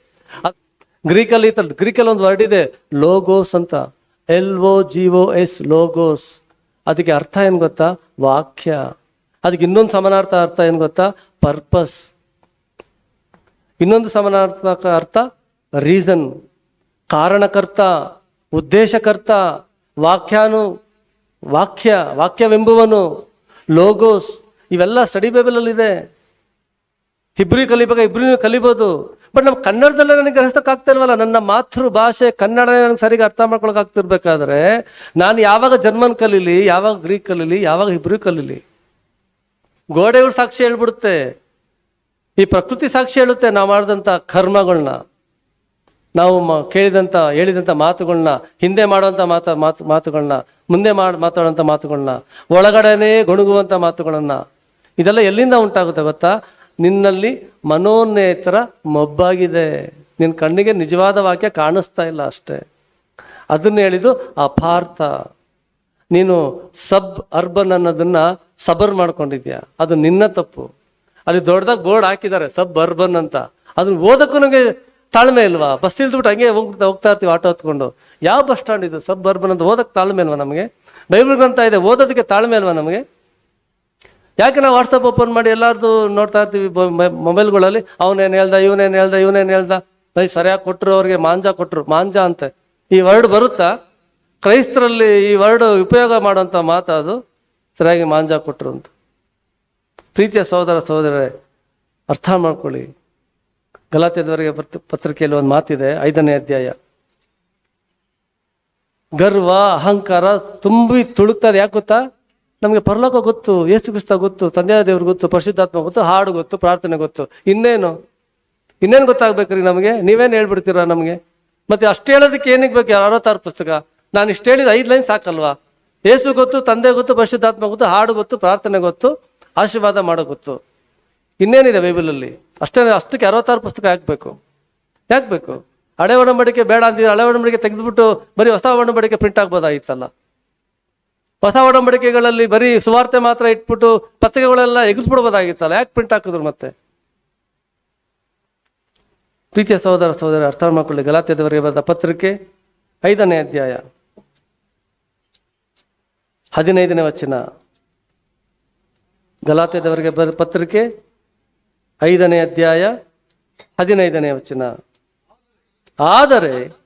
ಗ್ರೀಕಲ್ಲಿ ಗ್ರೀಕಲ್ಲಿ ಒಂದು ವರ್ಡ್ ಇದೆ, ಲೋಗೋಸ್ ಅಂತ. L O G O S, logos. ಅದಕ್ಕೆ ಅರ್ಥ ಏನು ಗೊತ್ತಾ? ವಾಕ್ಯ. ಅದಕ್ಕೆ ಇನ್ನೊಂದು ಸಮಾನಾರ್ಥ ಅರ್ಥ ಏನು ಗೊತ್ತಾ? ಪರ್ಪಸ್. ಇನ್ನೊಂದು ಸಮಾನಾರ್ಥಕ ಅರ್ಥ, ರೀಸನ್. ಕಾರಣಕರ್ತ, ಉದ್ದೇಶಕರ್ತ, ವಾಕ್ಯಾನು, ವಾಕ್ಯ, ವಾಕ್ಯವೆಂಬುವನು, ಲೋಗೋಸ್. ಇವೆಲ್ಲ ಸ್ಟಡಿ ಬೈಬಲಲ್ಲಿದೆ. ಹಿಬ್ರಿ ಕಲಿಬೇಕಾಗ ಇಬ್ರಿನೂ ಕಲಿಬೋದು. ಬಟ್ ನಮ್ಮ ಕನ್ನಡದಲ್ಲೇ ನನಗೆ ಗ್ರಹಿಸೋಕ್ಕಾಗ್ತಾ ಇಲ್ವಲ್ಲ? ನನ್ನ ಮಾತೃ ಭಾಷೆ ಕನ್ನಡನೇ ನನಗೆ ಸರಿಗೆ ಅರ್ಥ ಮಾಡ್ಕೊಳಕ್ ಆಗ್ತಿರ್ಬೇಕಾದ್ರೆ ನಾನು ಯಾವಾಗ ಜರ್ಮನ್ ಕಲೀಲಿ, ಯಾವಾಗ ಗ್ರೀಕ್ ಕಲೀಲಿ, ಯಾವಾಗ ಹಿಬ್ರಿ ಕಲೀಲಿ ಗೋಡೆಗಳು ಸಾಕ್ಷಿ ಹೇಳ್ಬಿಡುತ್ತೆ. ಈ ಪ್ರಕೃತಿ ಸಾಕ್ಷಿ ಹೇಳುತ್ತೆ, ನಾವು ಮಾಡಿದಂಥ ಕರ್ಮಗಳನ್ನ ನಾವು ಕೇಳಿದಂಥ, ಹೇಳಿದಂಥ ಮಾತುಗಳನ್ನ ಹಿಂದೆ ಮಾಡುವಂಥ ಮಾತು ಮಾತು ಮಾತುಗಳನ್ನ ಮುಂದೆ ಮಾಡ, ಮಾತಾಡುವಂಥ ಮಾತುಗಳನ್ನ ಒಳಗಡೆನೇ ಗೊಣಗುವಂಥ ಮಾತುಗಳನ್ನ, ಇದೆಲ್ಲ ಎಲ್ಲಿಂದ ಉಂಟಾಗುತ್ತೆ ಗೊತ್ತಾ? ನಿನ್ನಲ್ಲಿ ಮನೋನ್ನೇತರ ಮೊಬ್ಬಾಗಿದೆ. ನಿನ್ನ ಕಣ್ಣಿಗೆ ನಿಜವಾದ ವಾಕ್ಯ ಕಾಣಿಸ್ತಾ ಇಲ್ಲ ಅಷ್ಟೇ. ಅದನ್ನ ಹೇಳಿದ್ದು ಅಪಾರ್ಥ. ನೀನು ಸಬ್ ಅರ್ಬನ್ ಅನ್ನೋದನ್ನ ಸಬರ್ ಮಾಡ್ಕೊಂಡಿದ್ಯಾ? ಅದು ನಿನ್ನ ತಪ್ಪು. ಅಲ್ಲಿ ದೊಡ್ಡದಾಗಿ ಬೋರ್ಡ್ ಹಾಕಿದ್ದಾರೆ, ಸಬ್ ಅರ್ಬನ್ ಅಂತ. ಅದನ್ನ ಓದಕ್ಕೂ ನನಗೆ ತಾಳ್ಮೆ ಇಲ್ವಾ? ಬಸ್ ಇಲ್ದ್ಬಿಟ್ಟು ಹಂಗೆ ಹೋಗ್ತಾ ಹೋಗ್ತಾ ಇರ್ತೀವಿ ಆಟೋ ಹತ್ಕೊಂಡು. ಯಾವ ಬಸ್ ಸ್ಟ್ಯಾಂಡ್ ಇದು? ಸಬ್ ಅರ್ಬನ್ ಅಂತ ಓದಕ್ಕೆ ತಾಳ್ಮೆ ಇಲ್ವಾ ನಮಗೆ? ಬೈಬಲ್ ಗ್ರಂಥ ಇದೆ, ಓದೋದಕ್ಕೆ ತಾಳ್ಮೆ ಇಲ್ವಾ ನಮಗೆ? ಯಾಕೆ ನಾವು ವಾಟ್ಸಪ್ ಓಪನ್ ಮಾಡಿ ಎಲ್ಲರದು ನೋಡ್ತಾ ಇರ್ತೀವಿ ಮೊಬೈಲ್ಗಳಲ್ಲಿ, ಅವನೇನು ಹೇಳ್ದ, ಇವನೇನು ಹೇಳ್ದ ಇವನೇನು ಹೇಳ್ದ? ಬೈ, ಸರಿಯಾಗಿ ಕೊಟ್ಟರು ಅವ್ರಿಗೆ, ಮಾಂಜ ಕೊಟ್ಟರು ಮಾಂಜ ಅಂತೆ. ಈ ವರ್ಡ್ ಬರುತ್ತಾ? ಕ್ರೈಸ್ತರಲ್ಲಿ ಈ ವರ್ಡ್ ಉಪಯೋಗ ಮಾಡೋಂಥ ಮಾತು ಅದು? ಸರಿಯಾಗಿ ಮಾಂಜ ಕೊಟ್ಟರು ಅಂತ. ಪ್ರೀತಿಯ ಸಹೋದರ, ಸಹೋದರರೇ, ಅರ್ಥ ಮಾಡ್ಕೊಳ್ಳಿ. ಗಲಾತ್ಯದವರೆಗೆ ಪತ್ರ ಪತ್ರಿಕೆಯಲ್ಲಿ ಒಂದು ಮಾತಿದೆ, ಐದನೇ ಅಧ್ಯಾಯ. ಗರ್ವ, ಅಹಂಕಾರ ತುಂಬಿ ತುಳುಕ್ತದೆ ಯಾಕೆ ಗೊತ್ತಾ? ನಮಗೆ ಪರಲೋಕ ಗೊತ್ತು, ಯೇಸು ಕ್ರಿಸ್ತ ಗೊತ್ತು, ತಂದೆಯ ದೇವ್ರು ಗೊತ್ತು, ಪರಿಶುದ್ಧಾತ್ಮ ಗೊತ್ತು, ಹಾಡು ಗೊತ್ತು, ಪ್ರಾರ್ಥನೆ ಗೊತ್ತು. ಇನ್ನೇನು? ಇನ್ನೇನು ಗೊತ್ತಾಗ್ಬೇಕ್ರಿ ನಮಗೆ? ನೀವೇನು ಹೇಳ್ಬಿಡ್ತೀರಾ ನಮಗೆ? ಮತ್ತೆ ಅಷ್ಟು ಹೇಳೋದಕ್ಕೆ ಏನಕ್ಕೆ ಬೇಕು? ಅರವತ್ತಾರು ಪುಸ್ತಕ? ನಾನು ಇಷ್ಟು ಹೇಳಿದ ಐದು ಲೈನ್ ಸಾಕಲ್ವಾ? ಯೇಸು ಗೊತ್ತು, ತಂದೆ ಗೊತ್ತು, ಪರಿಶುದ್ಧಾತ್ಮ ಗೊತ್ತು, ಹಾಡು ಗೊತ್ತು, ಪ್ರಾರ್ಥನೆ ಗೊತ್ತು, ಆಶೀರ್ವಾದ ಮಾಡೋ ಗೊತ್ತು. ಇನ್ನೇನಿದೆ ಬೈಬಲಲ್ಲಿ? ಅಷ್ಟೇ, ಅಷ್ಟಕ್ಕೆ ಅರವತ್ತಾರು ಪುಸ್ತಕ ಹಾಕ್ಬೇಕು ಯಾಕೆ ಬೇಕು ಹಳೆ ಒಡಂಬಡಿಕೆ ಬೇಡ ಅಂತಿದ್ರೆ ಹಳೆ ಒಡಂಬಡಿಕೆ ತೆಗೆದ್ಬಿಟ್ಟು ಬರೀ ಹೊಸ ಒಡಂಬಡಿಕೆ ಪ್ರಿಂಟ್ ಆಗ್ಬೋದಾಗಿತ್ತಲ್ಲ ಹೊಸ ಒಡಂಬಡಿಕೆಗಳಲ್ಲಿ ಬರೀ ಸುವಾರ್ತೆ ಮಾತ್ರ ಇಟ್ಬಿಟ್ಟು ಪತ್ರಿಕೆಗಳೆಲ್ಲ ಎಗಿಸ್ಬಿಡ್ಬೋದಾಗಿತ್ತಲ್ಲ? ಯಾಕೆ ಪ್ರಿಂಟ್ ಹಾಕಿದ್ರು ಮತ್ತೆ? ಪ್ರೀತಿಯ ಸಹೋದರ ಸಹೋದರ ಅರ್ಥ ಮಾಡಿಕೊಳ್ಳಿ ಗಲಾತ್ಯದವರೆಗೆ ಬರೆದ ಪತ್ರಿಕೆ ಐದನೇ ಅಧ್ಯಾಯ. ಹದಿನೈದನೇ ವಚನ. ಗಲಾತ್ಯದವರಿಗೆ ಬರೆದ ಪತ್ರಿಕೆ ಐದನೇ ಅಧ್ಯಾಯ ಹದಿನೈದನೇ ವಚನ. ಆದರೆ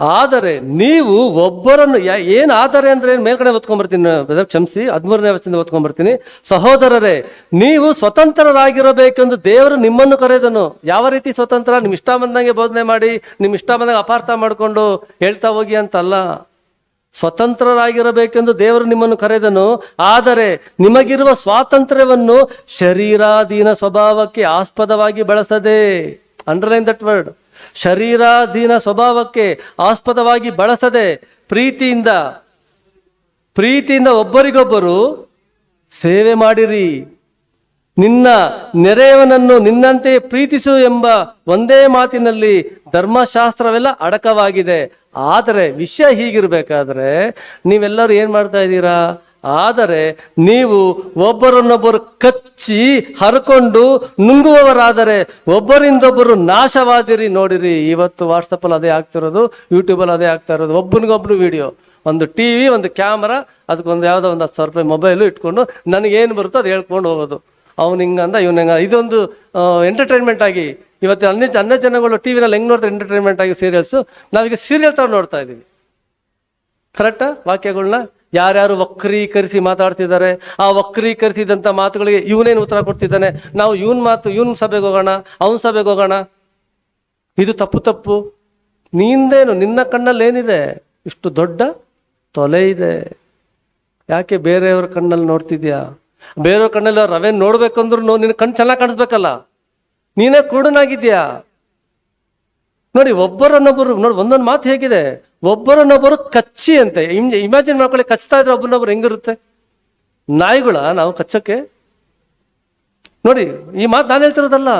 ಆದರೆ ನೀವು ಒಬ್ಬರನ್ನು ಏನ್ ಆದರೆ ಅಂದ್ರೆ ಏನ್ ಮೇಲ್ಗಡೆ ಓದ್ಕೊಂಡ್ಬರ್ತೀನಿ ಕ್ಷಮಿಸಿ, ಹದಿಮೂರನೇ ವರ್ಷದಿಂದ ಓದ್ಕೊಂಡ್ಬರ್ತೀನಿ ಸಹೋದರರೇ, ನೀವು ಸ್ವತಂತ್ರರಾಗಿರಬೇಕೆಂದು ದೇವರು ನಿಮ್ಮನ್ನು ಕರೆದನು. ಯಾವ ರೀತಿ ಸ್ವತಂತ್ರ? ನಿಮ್ಮ ಇಷ್ಟ ಬಂದಂಗೆ ಬೋಧನೆ ಮಾಡಿ ನಿಮ್ಮ ಇಷ್ಟ ಬಂದಂಗೆ ಅಪಾರ್ಥ ಮಾಡಿಕೊಂಡು ಹೇಳ್ತಾ ಹೋಗಿ ಅಂತಲ್ಲ. ಸ್ವತಂತ್ರರಾಗಿರಬೇಕೆಂದು ದೇವರು ನಿಮ್ಮನ್ನು ಕರೆದನು. ಆದರೆ ನಿಮಗಿರುವ ಸ್ವಾತಂತ್ರ್ಯವನ್ನು ಶರೀರಾಧೀನ ಸ್ವಭಾವಕ್ಕೆ ಆಸ್ಪದವಾಗಿ ಬಳಸದೆ. ಅಂಡರ್ಲೈನ್ ದಟ್ ವರ್ಡ್ ಶರೀರಾಧೀನ ಸ್ವಭಾವಕ್ಕೆ ಆಸ್ಪದವಾಗಿ ಬಳಸದೆ ಪ್ರೀತಿಯಿಂದ ಪ್ರೀತಿಯಿಂದ ಒಬ್ಬರಿಗೊಬ್ಬರು ಸೇವೆ ಮಾಡಿರಿ. ನಿನ್ನ ನೆರೆಯವನನ್ನು ನಿನ್ನಂತೆ ಪ್ರೀತಿಸು ಎಂಬ ಒಂದೇ ಮಾತಿನಲ್ಲಿ ಧರ್ಮಶಾಸ್ತ್ರವೆಲ್ಲ ಅಡಕವಾಗಿದೆ. ಆದರೆ ವಿಷಯ ಹೀಗಿರ್ಬೇಕಾದ್ರೆ ನೀವೆಲ್ಲರೂ ಏನ್ ಮಾಡ್ತಾ ಇದ್ದೀರಾ? ಆದರೆ ನೀವು ಒಬ್ಬರನ್ನೊಬ್ಬರು ಕಚ್ಚಿ ಹರ್ಕೊಂಡು ನುಂಗುವವರಾದರೆ ಒಬ್ಬರಿಂದೊಬ್ಬರು ನಾಶವಾದಿರಿ ನೋಡಿರಿ. ಇವತ್ತು ವಾಟ್ಸಪ್ಪಲ್ಲಿ ಅದೇ ಆಗ್ತಿರೋದು, ಯೂಟ್ಯೂಬಲ್ಲಿ ಅದೇ ಆಗ್ತಾ ಇರೋದು. ಒಬ್ಬನಿಗೊಬ್ರು ವಿಡಿಯೋ, ಒಂದು ಟಿ ವಿ ಒಂದು ಕ್ಯಾಮ್ರಾ, ಅದಕ್ಕೊಂದು ಯಾವುದೋ ಒಂದು ಹತ್ತು ಸಾವಿರ ರೂಪಾಯಿ ಮೊಬೈಲು ಇಟ್ಕೊಂಡು ನನಗೇನು ಬರುತ್ತೋ ಅದು ಹೇಳ್ಕೊಂಡು ಹೋಗೋದು. ಅವ್ನು ಹಿಂಗಂದ, ಇವ್ನು ಹಿಂಗ, ಇದೊಂದು ಎಂಟರ್ಟೈನ್ಮೆಂಟ್ ಆಗಿ. ಇವತ್ತು ಅನ್ನ ಅನ್ನ ಜನಗಳು ಟಿ ವಿನಲ್ಲಿ ಹೆಂಗೆ ನೋಡ್ತಾರೆ ಎಂಟರ್ಟೈನ್ಮೆಂಟ್ ಆಗಿ ಸೀರಿಯಲ್ಸು ನಾವೀಗ ಸೀರಿಯಲ್ ತರ ನೋಡ್ತಾ ಇದ್ದೀವಿ ಕರೆಕ್ಟಾ ವಾಕ್ಯಗಳನ್ನ ಯಾರ್ಯಾರು ವಕ್ರೀಕರಿಸಿ ಮಾತಾಡ್ತಿದ್ದಾರೆ, ಆ ವಕ್ರೀಕರಿಸಿದಂಥ ಮಾತುಗಳಿಗೆ ಇವನೇನು ಉತ್ತರ ಕೊಡ್ತಿದ್ದಾನೆ? ನಾವು ಇವನ್ ಮಾತು, ಇವನ್ ಸಭೆಗೆ ಹೋಗೋಣ, ಅವನ ಸಭೆಗೆ ಹೋಗೋಣ. ಇದು ತಪ್ಪು ತಪ್ಪು. ನಿಂದೇನು, ನಿನ್ನ ಕಣ್ಣಲ್ಲಿ ಏನಿದೆ ಇಷ್ಟು ದೊಡ್ಡ ತೊಲೆ ಇದೆ. ಯಾಕೆ ಬೇರೆಯವ್ರ ಕಣ್ಣಲ್ಲಿ ನೋಡ್ತಿದ್ಯಾ? ಬೇರೆಯವ್ರ ಕಣ್ಣಲ್ಲಿ ರವೆ ನೋಡ್ಬೇಕಂದ್ರೂ ನಿನ್ನ ಕಣ್ಣು ಚೆನ್ನಾಗಿ ಕಾಣಿಸ್ಬೇಕಲ್ಲ? ನೀನೇ ಕುರುಡನಾಗಿದ್ಯಾ ನೋಡಿ, ಒಬ್ಬರನ್ನೊಬ್ಬರು, ನೋಡಿ, ಒಂದೊಂದು ಮಾತು ಹೇಗಿದೆ. ಒಬ್ಬರನ್ನೊಬ್ಬರು ಕಚ್ಚಿ ಅಂತೆ. ಇಮ್ಯಾಜಿನ್ ಮಾಡ್ಕೊಳ್ಳಿ, ಕಚ್ತಾ ಇದ್ರೆ ಒಬ್ಬರನ್ನೊಬ್ರು ಹೆಂಗಿರುತ್ತೆ? ನಾಯಿಗಳ, ನಾವು ಕಚ್ಚಕ್ಕೆ. ನೋಡಿ, ಈ ಮಾತು ನಾನು ಹೇಳ್ತಿರೋದಲ್ಲ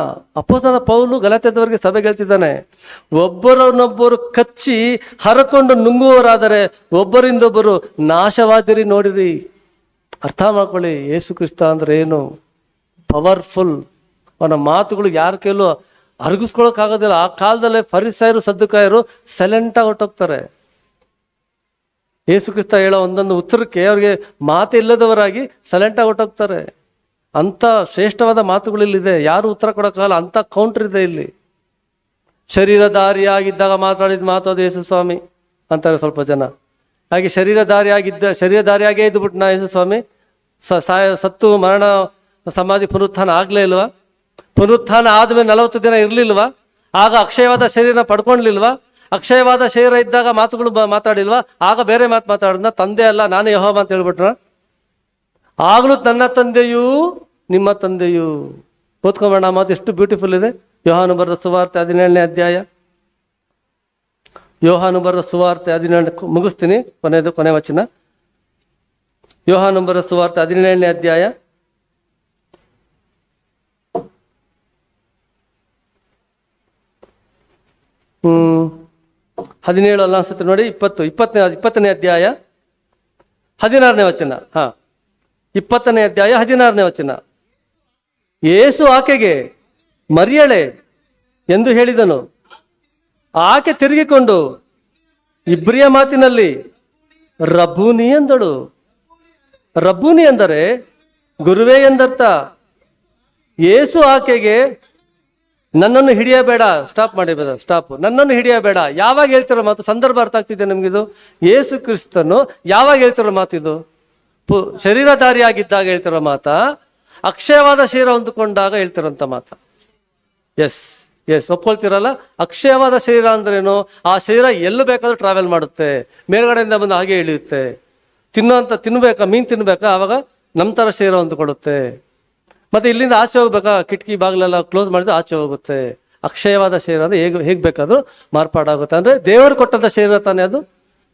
ಅಪ್ಪೋಸನ ಪೌಲು ಗಲಾತೆದವರಿಗೆ ಸಭೆ ಹೇಳ್ತಿದ್ದಾನೆ, ಒಬ್ಬರನ್ನೊಬ್ಬರು ಕಚ್ಚಿ ಹರಕೊಂಡು ನುಂಗುವವರಾದರೆ ಒಬ್ಬರಿಂದೊಬ್ಬರು ನಾಶವಾದಿರಿ ನೋಡಿರಿ. ಅರ್ಥ ಮಾಡ್ಕೊಳ್ಳಿ ಯೇಸು ಕ್ರಿಸ್ತ ಅಂದ್ರೆ ಏನು? ಪವರ್ಫುಲ್. ಅವನ ಮಾತುಗಳು ಯಾರ ಕೈಲೂ ಅರಗಿಸ್ಕೊಳಕ್ಕಾಗೋದಿಲ್ಲ. ಆ ಕಾಲದಲ್ಲೇ ಫರಿಸಾಯರು, ಸದ್ದುಕಾಯರು ಸೈಲೆಂಟಾಗಿ ಹೊಟ್ಟೋಗ್ತಾರೆ ಯೇಸು ಕ್ರಿಸ್ತ ಹೇಳೋ ಒಂದೊಂದು ಉತ್ತರಕ್ಕೆ ಅವ್ರಿಗೆ ಮಾತು ಇಲ್ಲದವರಾಗಿ ಸೈಲೆಂಟಾಗಿ ಹೊಟ್ಟೋಗ್ತಾರೆ ಅಂಥ ಶ್ರೇಷ್ಠವಾದ ಮಾತುಗಳು ಇಲ್ಲಿದೆ. ಯಾರು ಉತ್ತರ ಕೊಡೋಕ್ಕಾಗಲ್ಲ. ಅಂಥ ಕೌಂಟರ್ ಇದೆ ಇಲ್ಲಿ. ಶರೀರಧಾರಿಯಾಗಿದ್ದಾಗ ಮಾತಾಡಿದ ಮಾತು ಅದು ಯೇಸು ಸ್ವಾಮಿ ಅಂತಾರೆ ಸ್ವಲ್ಪ ಜನ. ಹಾಗೆ ಶರೀರಧಾರಿಯಾಗಿದ್ದ, ಶರೀರಧಾರಿಯಾಗೇ ನಾ ಯೇಸು ಸ್ವಾಮಿ ಸತ್ತು, ಮರಣ, ಸಮಾಧಿ ಪುನರುತ್ಥಾನ ಆಗಲೇ ಇಲ್ವಾ? ಪುನರುತ್ಥಾನ ಆದ್ಮೇಲೆ ನಲವತ್ತು ದಿನ ಇರಲಿಲ್ವಾ? ಆಗ ಅಕ್ಷಯವಾದ ಶರೀರನ ಪಡ್ಕೊಂಡ್ಲಿಲ್ವಾ ಅಕ್ಷಯವಾದ ಶರೀರ ಇದ್ದಾಗ ಮಾತುಗಳು ಮಾತಾಡಿಲ್ವಾ? ಆಗ ಬೇರೆ ಮಾತು ಮಾತಾಡಿದ್ನ, ತಂದೆ ಅಲ್ಲ, ನಾನು ಯಹೋಬ ಅಂತ ಹೇಳ್ಬಿಟ್ರ ಆಗಲೂ ನನ್ನ ತಂದೆಯೂ ನಿಮ್ಮ ತಂದೆಯೂ. ಓದ್ಕೊಂಬೋಣ ಮಾತು ಎಷ್ಟು ಬ್ಯೂಟಿಫುಲ್ ಇದೆ. ಯೋಹಾನು ಬರೆದ ಸುವಾರ್ತೆ ಹದಿನೇಳನೇ ಅಧ್ಯಾಯ. ಯೋಹಾನು ಬರೆದ ಸುವಾರ್ತೆ ಹದಿನೇಳು ಮುಗಿಸ್ತೀನಿ ಕೊನೆಯದು ಕೊನೆ ವಚನ. ಯೋಹಾನು ಬರೆದ ಸುವಾರ್ತೆ ಹದಿನೇಳನೇ ಅಧ್ಯಾಯ. ಹದಿನೇಳು ಅಲ್ಲ ಅನ್ಸುತ್ತೆ ನೋಡಿ, ಇಪ್ಪತ್ತು, ಇಪ್ಪತ್ತನೇ ಇಪ್ಪತ್ತನೇ ಅಧ್ಯಾಯ, ಹದಿನಾರನೇ ವಚನ. ಹಾ. ಇಪ್ಪತ್ತನೇ ಅಧ್ಯಾಯ, ಹದಿನಾರನೇ ವಚನ. ಏಸು ಆಕೆಗೆ, ಮರಿಯಳೆ ಎಂದು ಹೇಳಿದನು. ಆಕೆ ತಿರುಗಿಕೊಂಡು, ಇಬ್ರಿಯ ಮಾತಿನಲ್ಲಿ, ರಬ್ಬೂನಿ ಎಂದಳು. ರಬ್ಬೂನಿ ಎಂದರೆ, ಗುರುವೇ ಎಂದರ್ಥ. ಏಸು ಆಕೆಗೆ ನನ್ನನ್ನು ಹಿಡಿಯಬೇಡ. ಸ್ಟಾಪ್ ಮಾಡಿ ಸ್ಟಾಪ್ ನನ್ನನ್ನು ಹಿಡಿಯಬೇಡ. ಯಾವಾಗ ಹೇಳ್ತಿರೋ ಮಾತು ಸಂದರ್ಭ ಅರ್ಥ ಆಗ್ತಿದೆ ನಮಗಿದು? ಏಸು ಕ್ರಿಸ್ತನು ಯಾವಾಗ ಹೇಳ್ತಿರೋ ಮಾತಿದು ಪು- ಶರೀರಧಾರಿಯಾಗಿದ್ದಾಗ ಹೇಳ್ತಿರೋ ಮಾತ, ಅಕ್ಷಯವಾದ ಶರೀರ ಹೊಂದಿಕೊಂಡಾಗ ಹೇಳ್ತಿರೋಂಥ ಮಾತ. S S ಒಪ್ಕೊಳ್ತಿರಲ್ಲ? ಅಕ್ಷಯವಾದ ಶರೀರ ಅಂದ್ರೇನು? ಆ ಶರೀರ ಎಲ್ಲಿ ಬೇಕಾದ್ರೂ ಟ್ರಾವೆಲ್ ಮಾಡುತ್ತೆ. ಮೇಲ್ಗಡೆಯಿಂದ ಬಂದು ಹಾಗೆ ಇಳಿಯುತ್ತೆ. ತಿನ್ನುವಂತ ತಿನ್ಬೇಕಾ ಮೀನ್ ತಿನ್ಬೇಕಾ, ಆವಾಗ ನಮ್ಮ ಥರ ಶರೀರ ಹೊಂದ್ಕೊಡುತ್ತೆ ಮತ್ತೆ ಇಲ್ಲಿಂದ ಆಚೆ ಹೋಗ್ಬೇಕಾ? ಕಿಟಕಿ ಬಾಗಿಲೆಲ್ಲ ಕ್ಲೋಸ್ ಮಾಡಿದ್ರೆ ಆಚೆ ಹೋಗುತ್ತೆ. ಅಕ್ಷಯವಾದ ಶರೀರ ಅಂದ್ರೆ ಹೇಗೆ ಹೇಗೆ ಬೇಕಾದ್ರೂ ಮಾರ್ಪಾಡಾಗುತ್ತೆ ಅಂದ್ರೆ ದೇವರು ಕೊಟ್ಟಂತ ಶರೀರ ತಾನೇ ಅದು?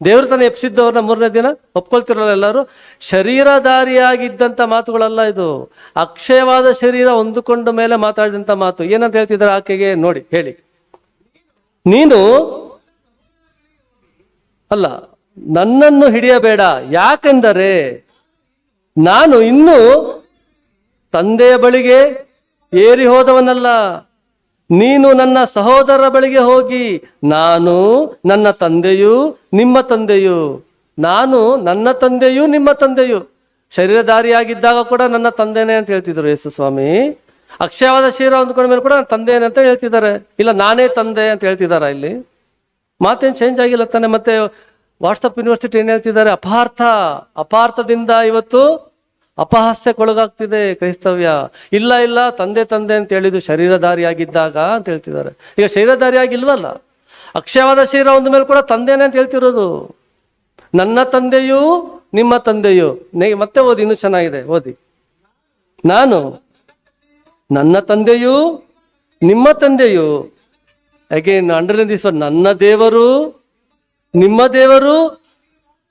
ದೇವರು ತಾನೇ ಎಪ್ಸಿದ್ದವ್ರನ್ನ ಮೂರನೇ ದಿನ? ಒಪ್ಕೊಳ್ತಿರಲ್ಲ ಎಲ್ಲರೂ? ಶರೀರಧಾರಿಯಾಗಿದ್ದಂಥ ಮಾತುಗಳಲ್ಲ ಇದು. ಅಕ್ಷಯವಾದ ಶರೀರ ಹೊಂದಿಕೊಂಡ ಮೇಲೆ ಮಾತಾಡಿದಂಥ ಮಾತು. ಏನಂತ ಹೇಳ್ತಿದ್ದಾರೆ ಆಕೆಗೆ? ನೋಡಿ, ಹೇಳಿ. ನೀನು ಅಲ್ಲ, ನನ್ನನ್ನು ಹಿಡಿಯಬೇಡ. ಯಾಕೆಂದರೆ ನಾನು ಇನ್ನೂ ತಂದೆಯ ಬಳಿಗೆ ಏರಿ ಹೋದವನಲ್ಲ. ನೀನು ನನ್ನ ಸಹೋದರ ಬಳಿಗೆ ಹೋಗಿ, ನಾನು ನನ್ನ ತಂದೆಯು ನಿಮ್ಮ ತಂದೆಯು, ನಾನು ನನ್ನ ತಂದೆಯು ನಿಮ್ಮ ತಂದೆಯು. ಶರೀರಧಾರಿಯಾಗಿದ್ದಾಗ ಕೂಡ ನನ್ನ ತಂದೆನೇ ಅಂತ ಹೇಳ್ತಿದ್ರು ಯೇಸು ಸ್ವಾಮಿ ಅಕ್ಷಯವಾದ ಶೀರ ಅಂದ್ಕೊಂಡ ಮೇಲೆ ಕೂಡ ತಂದೆನೇ ಅಂತ ಹೇಳ್ತಿದ್ದಾರೆ. ಇಲ್ಲ, ನಾನೇ ತಂದೆ ಅಂತ ಹೇಳ್ತಿದಾರ ಇಲ್ಲಿ? ಮಾತೇನು ಚೇಂಜ್ ಆಗಿಲ್ಲ ತಾನೆ. ಮತ್ತೆ ವಾಟ್ಸಪ್ ಯೂನಿವರ್ಸಿಟಿ ಏನ್ ಹೇಳ್ತಿದ್ದಾರೆ? ಅಪಾರ್ಥ, ಅಪಾರ್ಥದಿಂದ ಇವತ್ತು ಅಪಹಾಸ್ಯಕ್ಕೊಳಗಾಗ್ತಿದೆ ಕ್ರೈಸ್ತವ್ಯ. ಇಲ್ಲ ಇಲ್ಲ, ತಂದೆ ತಂದೆ ಅಂತ ಹೇಳಿದ್ದು ಶರೀರಧಾರಿಯಾಗಿದ್ದಾಗ ಅಂತ ಹೇಳ್ತಿದ್ದಾರೆ. ಈಗ ಶರೀರಧಾರಿಯಾಗಿಲ್ವಲ್ಲ? ಅಕ್ಷಯವಾದ ಶರೀರ ಒಂದ ಮೇಲೆ ಕೂಡ ತಂದೆನೇ ಅಂತ ಹೇಳ್ತಿರೋದು. ನನ್ನ ತಂದೆಯೂ ನಿಮ್ಮ ತಂದೆಯು. ನೈ, ಮತ್ತೆ ಓದಿ, ಇನ್ನೂ ಚೆನ್ನಾಗಿದೆ, ಓದಿ. ನಾನು ನನ್ನ ತಂದೆಯು ನಿಮ್ಮ ತಂದೆಯು. ಅಗೇನ್ ಅಂಡರ್ಲೈನ್ ದಿಸ್ ನನ್ನ ದೇವರು, ನಿಮ್ಮ ದೇವರು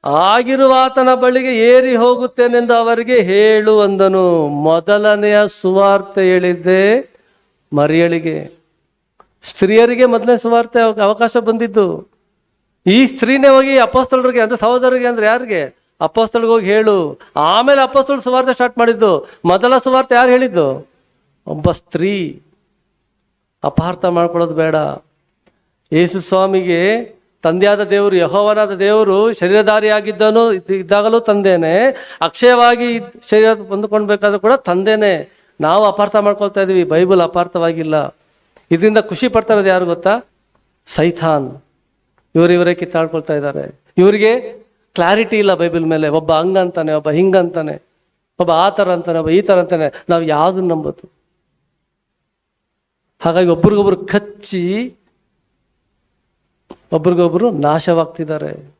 ಆಗಿರುವ ಆತನ ಬಳಿಗೆ ಏರಿ ಹೋಗುತ್ತೇನೆಂದು ಅವರಿಗೆ ಹೇಳು ಅಂದನು. ಮೊದಲನೆಯ ಸುವಾರ್ತೆ ಹೇಳಿದ್ದೆ ಮರಿಯಳಿಗೆ. ಸ್ತ್ರೀಯರಿಗೆ ಮೊದಲನೇ ಸುವಾರ್ತೆ ಅವ- ಅವಕಾಶ ಬಂದಿದ್ದು. ಈ ಸ್ತ್ರೀನೇ ಹೋಗಿ ಅಪ್ಪಸ್ಥಳರಿಗೆ ಅಂದ್ರೆ ಸಹೋದರಿಗೆ ಅಂದ್ರೆ ಯಾರಿಗೆ? ಅಪೋಸ್ತಳಿಗೆ ಹೋಗಿ ಹೇಳು. ಆಮೇಲೆ ಅಪೋಸ್ತಳು ಸುವಾರ್ತೆ ಸ್ಟಾರ್ಟ್ ಮಾಡಿದ್ದು. ಮೊದಲ ಸುವಾರ್ತೆ ಯಾರು ಹೇಳಿದ್ದು? ಒಬ್ಬ ಸ್ತ್ರೀ. ಅಪಾರ್ಥ ಮಾಡ್ಕೊಳ್ಳೋದು ಬೇಡ. ಯೇಸು ಸ್ವಾಮಿಗೆ ತಂದೆಯಾದ ದೇವರು, ಯಹೋವನಾದ ದೇವರು ಶರೀರಧಾರಿಯಾಗಿದ್ದನು ಇದ್ದ- ಇದ್ದಾಗಲೂ ತಂದೇನೆ. ಅಕ್ಷಯವಾಗಿ ಶರೀರ ಹೊಂದ್ಕೊಳ್ಬೇಕಾದ್ರೂ ಕೂಡ ತಂದೇನೆ. ನಾವು ಅಪಾರ್ಥ ಮಾಡ್ಕೊಳ್ತಾ ಇದ್ದೀವಿ ಬೈಬಲ್ ಅಪಾರ್ಥವಾಗಿಲ್ಲ. ಇದರಿಂದ ಖುಷಿ ಪಡ್ತಾ ಇರೋದು ಯಾರು ಗೊತ್ತಾ? ಸೈಥಾನ್ ಇವರಿವರೇ ಇವರೇ ಕಿತ್ತಾಡ್ಕೊಳ್ತಾ ಇದ್ದಾರೆ. ಇವರಿಗೆ ಕ್ಲಾರಿಟಿ ಇಲ್ಲ ಬೈಬಲ್ ಮೇಲೆ. ಒಬ್ಬ ಹಂಗಂತಾನೆ ಒಬ್ಬ ಹಿಂಗಂತಾನೆ ಒಬ್ಬ ಆ ಥರ ಅಂತಾನೆ, ಒಬ್ಬ ಈ ಥರ ಅಂತಾನೆ. ನಾವು ಯಾವುದನ್ನು ನಂಬೋದು? ಹಾಗಾಗಿ ಒಬ್ರಿಗೊಬ್ರು ಕಚ್ಚಿ ಒಬ್ರಿಗೊಬ್ರು ನಾಶವಾಗ್ತಿದ್ದಾರೆ.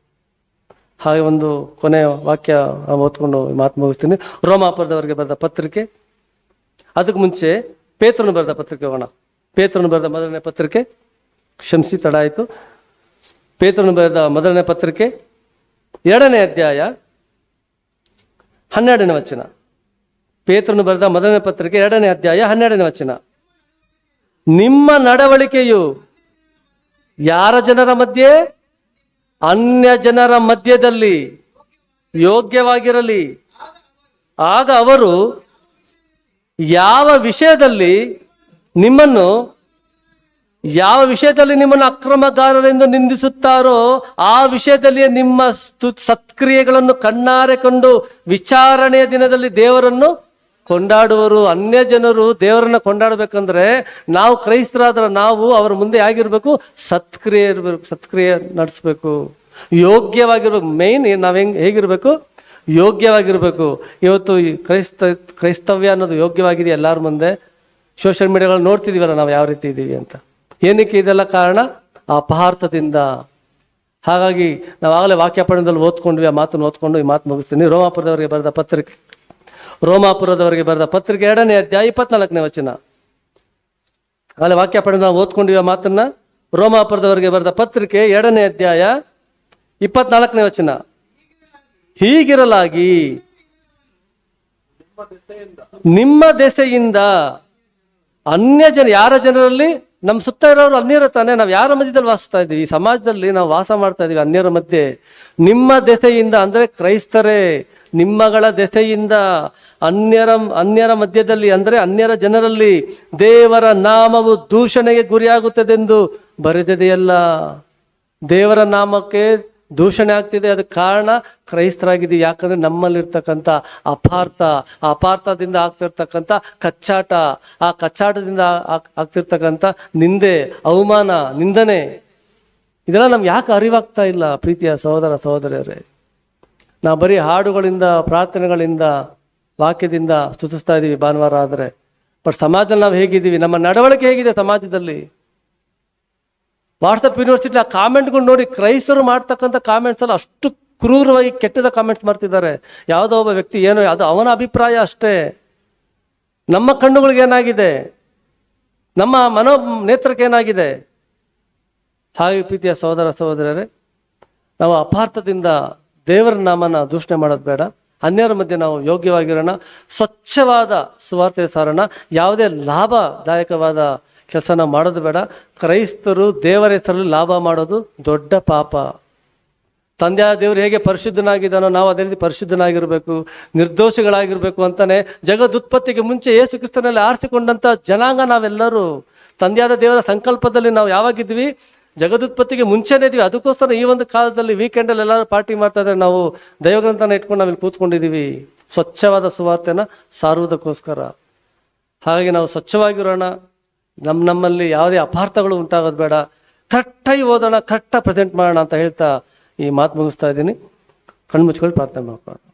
ಹಾಗೆ ಒಂದು ಕೊನೆಯ ವಾಕ್ಯ ಓದ್ಕೊಂಡು ಮಾತು ಮುಗಿಸ್ತೀನಿ. ರೋಮಾಪುರದವರಿಗೆ ಬರೆದ ಪತ್ರಿಕೆ. ಅದಕ್ಕೆ ಮುಂಚೆ ಪೇತ್ರನು ಬರೆದ ಪತ್ರಿಕೆ ಹೋಗೋಣ ಪೇತ್ರನು ಬರೆದ ಮೊದಲನೇ ಪತ್ರಿಕೆ. ಕ್ಷಮಿಸಿ, ತಡ ಆಯಿತು. ಪೇತ್ರನು ಬರೆದ ಮೊದಲನೇ ಪತ್ರಿಕೆ. ಎರಡನೇ ಅಧ್ಯಾಯ. ಹನ್ನೆರಡನೇ ವಚನ. ಪೇತ್ರನು ಬರೆದ ಮೊದಲನೇ ಪತ್ರಿಕೆ, ಎರಡನೇ ಅಧ್ಯಾಯ, ಹನ್ನೆರಡನೇ ವಚನ. ನಿಮ್ಮ ನಡವಳಿಕೆಯು ಯಾರ ಜನರ ಮಧ್ಯೆ? ಅನ್ಯ ಜನರ ಮಧ್ಯದಲ್ಲಿ ಯೋಗ್ಯವಾಗಿರಲಿ. ಆಗ ಅವರು ಯಾವ ವಿಷಯದಲ್ಲಿ ನಿಮ್ಮನ್ನು, ಯಾವ ವಿಷಯದಲ್ಲಿ ನಿಮ್ಮನ್ನು ಅಕ್ರಮಗಾರರೆಂದು ನಿಂದಿಸುತ್ತಾರೋ, ಆ ವಿಷಯದಲ್ಲಿ ನಿಮ್ಮ ಸ್ತು ಸತ್ಕ್ರಿಯೆಗಳನ್ನು ಕಣ್ಣಾರೆ ಕಂಡು ವಿಚಾರಣೆಯ ದಿನದಲ್ಲಿ ದೇವರನ್ನು ಕೊಂಡಾಡುವರು ಅನ್ಯ ಜನರು ದೇವರನ್ನ ಕೊಂಡಾಡಬೇಕಂದ್ರೆ ನಾವು ಕ್ರೈಸ್ತರಾದ್ರ ನಾವು ಅವರ ಮುಂದೆ ಆಗಿರ್ಬೇಕು, ಸತ್ಕ್ರಿಯೆ ಇರಬೇಕು, ಸತ್ಕ್ರಿಯೆ ನಡೆಸ್ಬೇಕು. ಯೋಗ್ಯವಾಗಿರ್ಬೇಕು ಮೇನ್ ನಾವ್ ಹೆಂಗ್, ಹೇಗಿರ್ಬೇಕು? ಯೋಗ್ಯವಾಗಿರ್ಬೇಕು. ಇವತ್ತು ಕ್ರೈಸ್ತ, ಕ್ರೈಸ್ತವ್ಯ ಅನ್ನೋದು ಯೋಗ್ಯವಾಗಿದೆ ಎಲ್ಲರ ಮುಂದೆ? ಸೋಷಿಯಲ್ ಮೀಡಿಯಾಗಳು ನೋಡ್ತಿದೀವಲ್ಲ ನಾವು ಯಾವ ರೀತಿ ಇದ್ದೀವಿ ಅಂತ. ಏನಕ್ಕೆ ಇದೆಲ್ಲ ಕಾರಣ? ಅಪಹಾರ್ಥದಿಂದ. ಹಾಗಾಗಿ ನಾವು ಆಗಲೇ ವಾಕ್ಯ ಪಠಣದಲ್ಲಿ ಓದ್ಕೊಂಡ್ವಿ, ಆ ಮಾತನ್ನು ಓದ್ಕೊಂಡು ಈ ಮಾತು ಮುಗಿಸ್ತೀನಿ. ರೋಮಾಪುರದವರಿಗೆ ಬರೆದ ಪತ್ರಿಕೆ. ರೋಮಾಪುರದವರಿಗೆ ಬರೆದ ಪತ್ರಿಕೆ ಎರಡನೇ ಅಧ್ಯಾಯ ಇಪ್ಪತ್ನಾಲ್ಕನೇ ವಚನ. ಅಲ್ಲಿ ವಾಕ್ಯ ಪಡೆದು ನಾವು ಓದ್ಕೊಂಡಿವ ಮಾತನ್ನ ರೋಮಾಪುರದವರಿಗೆ ಬರೆದ ಪತ್ರಿಕೆ ಎರಡನೇ ಅಧ್ಯಾಯ ಇಪ್ಪತ್ನಾಲ್ಕನೇ ವಚನ. ಹೀಗಿರಲಾಗಿ ನಿಮ್ಮ ದೆಸೆಯಿಂದ ಅನ್ಯ ಜನ, ಯಾರ ಜನರಲ್ಲಿ? ನಮ್ಮ ಸುತ್ತ ಇರೋರು ಅನ್ಯರ ತಾನೆ, ನಾವು ಯಾರ ಮಧ್ಯದಲ್ಲಿ ವಾಸಿಸ್ತಾ ಇದ್ದೀವಿ? ಈ ಸಮಾಜದಲ್ಲಿ ನಾವು ವಾಸ ಮಾಡ್ತಾ ಇದೀವಿ ಅನ್ಯರ ಮಧ್ಯೆ. ನಿಮ್ಮ ದೆಸೆಯಿಂದ ಅಂದ್ರೆ ಕ್ರೈಸ್ತರೇ ನಿಮ್ಮಗಳ ದೆಸೆಯಿಂದ ಅನ್ಯರ ಅನ್ಯರ ಮಧ್ಯದಲ್ಲಿ, ಅಂದರೆ ಅನ್ಯರ ಜನರಲ್ಲಿ ದೇವರ ನಾಮವು ದೂಷಣೆಗೆ ಗುರಿಯಾಗುತ್ತದೆಂದು ಬರೆದಿದೆಯಲ್ಲ. ದೇವರ ನಾಮಕ್ಕೆ ದೂಷಣೆ ಆಗ್ತಿದೆ. ಅದಕ್ಕೆ ಕಾರಣ ಕ್ರೈಸ್ತರಾಗಿದೆ ಯಾಕಂದ್ರೆ ನಮ್ಮಲ್ಲಿರ್ತಕ್ಕಂಥ ಅಪಾರ್ಥ, ಅಪಾರ್ಥದಿಂದ ಆಗ್ತಿರ್ತಕ್ಕಂಥ ಕಚ್ಚಾಟ, ಆ ಕಚ್ಚಾಟದಿಂದ ಆಗ್- ಆಗ್ತಿರ್ತಕ್ಕಂಥ ನಿಂದೆ, ಅವಮಾನ, ನಿಂದನೆ, ಇದೆಲ್ಲ ನಮ್ಗೆ ಯಾಕೆ ಅರಿವಾಗ್ತಾ ಇಲ್ಲ ಪ್ರೀತಿಯ ಸಹೋದರ, ಸಹೋದರಿಯರೇ? ನಾವು ಬರೀ ಹಾಡುಗಳಿಂದ, ಪ್ರಾರ್ಥನೆಗಳಿಂದ, ವಾಕ್ಯದಿಂದ ಸ್ತುತಿಸ್ತಾ ಇದ್ದೀವಿ ಭಾನುವಾರ ಆದರೆ. ಬಟ್ ಸಮಾಜದಲ್ಲಿ ನಾವು ಹೇಗಿದ್ದೀವಿ? ನಮ್ಮ ನಡವಳಿಕೆ ಹೇಗಿದೆ ಸಮಾಜದಲ್ಲಿ? ವಾಟ್ಸಪ್ ಯೂನಿವರ್ಸಿಟಿ ಆ ಕಾಮೆಂಟ್ಗಳು ನೋಡಿ ಕ್ರೈಸ್ತರು ಮಾಡ್ತಕ್ಕಂಥ ಕಾಮೆಂಟ್ಸ್ ಎಲ್ಲ ಅಷ್ಟು ಕ್ರೂರವಾಗಿ ಕೆಟ್ಟದ ಕಾಮೆಂಟ್ಸ್ ಮಾಡ್ತಿದ್ದಾರೆ. ಯಾವುದೋ ಒಬ್ಬ ವ್ಯಕ್ತಿ ಏನೋ, ಅದು ಅವನ ಅಭಿಪ್ರಾಯ ಅಷ್ಟೇ. ನಮ್ಮ ಕಣ್ಣುಗಳಿಗೆ ಏನಾಗಿದೆ? ನಮ್ಮ ಮನೋ ನೇತ್ರಕ್ಕೆ ಏನಾಗಿದೆ? ಹಾಗೆ ಪ್ರೀತಿಯ ಸಹೋದರ ಸಹೋದರರೇ ನಾವು ಅಪಾರ್ಥದಿಂದ ದೇವರ ನಾಮನ ದೂಷಣೆ ಮಾಡೋದು ಬೇಡ. ಅನ್ಯರ ಮಧ್ಯೆ ನಾವು ಯೋಗ್ಯವಾಗಿರೋಣ. ಸ್ವಚ್ಛವಾದ ಸುವಾರ್ತೆ ಸಾರೋಣ ಯಾವುದೇ ಲಾಭದಾಯಕವಾದ ಕೆಲಸನ ಮಾಡೋದು ಬೇಡ. ಕ್ರೈಸ್ತರು ದೇವರ ಹೆಸರಲ್ಲಿ ಲಾಭ ಮಾಡೋದು ದೊಡ್ಡ ಪಾಪ. ತಂದೆಯ ದೇವರು ಹೇಗೆ ಪರಿಶುದ್ಧನಾಗಿದ್ದಾನೋ ನಾವು ಅದೇ ರೀತಿ ಪರಿಶುದ್ಧನಾಗಿರಬೇಕು, ನಿರ್ದೋಷಿಗಳಾಗಿರಬೇಕು ಅಂತಾನೆ ಜಗದುತ್ಪತ್ತಿಗೆ ಮುಂಚೆ ಯೇಸು ಕ್ರಿಸ್ತನಲ್ಲಿ ಆರಿಸಿಕೊಂಡಂಥ ಜನಾಂಗ ನಾವೆಲ್ಲರೂ, ತಂದೆಯಾದ ದೇವರ ಸಂಕಲ್ಪದಲ್ಲಿ ನಾವು ಯಾವಾಗಿದ್ವಿ? ಜಗದುತ್ಪತ್ತಿಗೆ ಮುಂಚೆನೇ ಇದ್ದೀವಿ ಅದಕ್ಕೋಸ್ಕರ ಈ ಒಂದು ಕಾಲದಲ್ಲಿ ವೀಕೆಂಡಲ್ಲಿ ಎಲ್ಲರೂ ಪಾರ್ಟಿ ಮಾಡ್ತಾ ಇದ್ದಾರೆ ನಾವು ದೈವಗ್ರಂಥನ ಇಟ್ಕೊಂಡು ನಾವಿಲ್ಲಿ ಕೂತ್ಕೊಂಡಿದ್ದೀವಿ ಸ್ವಚ್ಛವಾದ ಸುವಾರ್ತೆನ ಸಾರುವುದಕ್ಕೋಸ್ಕರ. ಹಾಗಾಗಿ ನಾವು ಸ್ವಚ್ಛವಾಗಿರೋಣ. ನಮ್ಮ ನಮ್ಮಲ್ಲಿ ಯಾವುದೇ ಅಪಾರ್ಥಗಳು ಉಂಟಾಗೋದು ಬೇಡ. ಕರೆಕ್ಟಾಗಿ ಓದೋಣ, ಕರೆಕ್ಟಾಗಿ ಪ್ರೆಸೆಂಟ್ ಮಾಡೋಣ ಅಂತ ಹೇಳ್ತಾ ಈ ಮಾತು ಮುಗಿಸ್ತಾ ಇದ್ದೀನಿ. ಕಣ್ಮುಚ್ಕೊಂಡು ಪ್ರಾರ್ಥನೆ ಮಾಡ್ಕೊಳ್ಳೋಣ.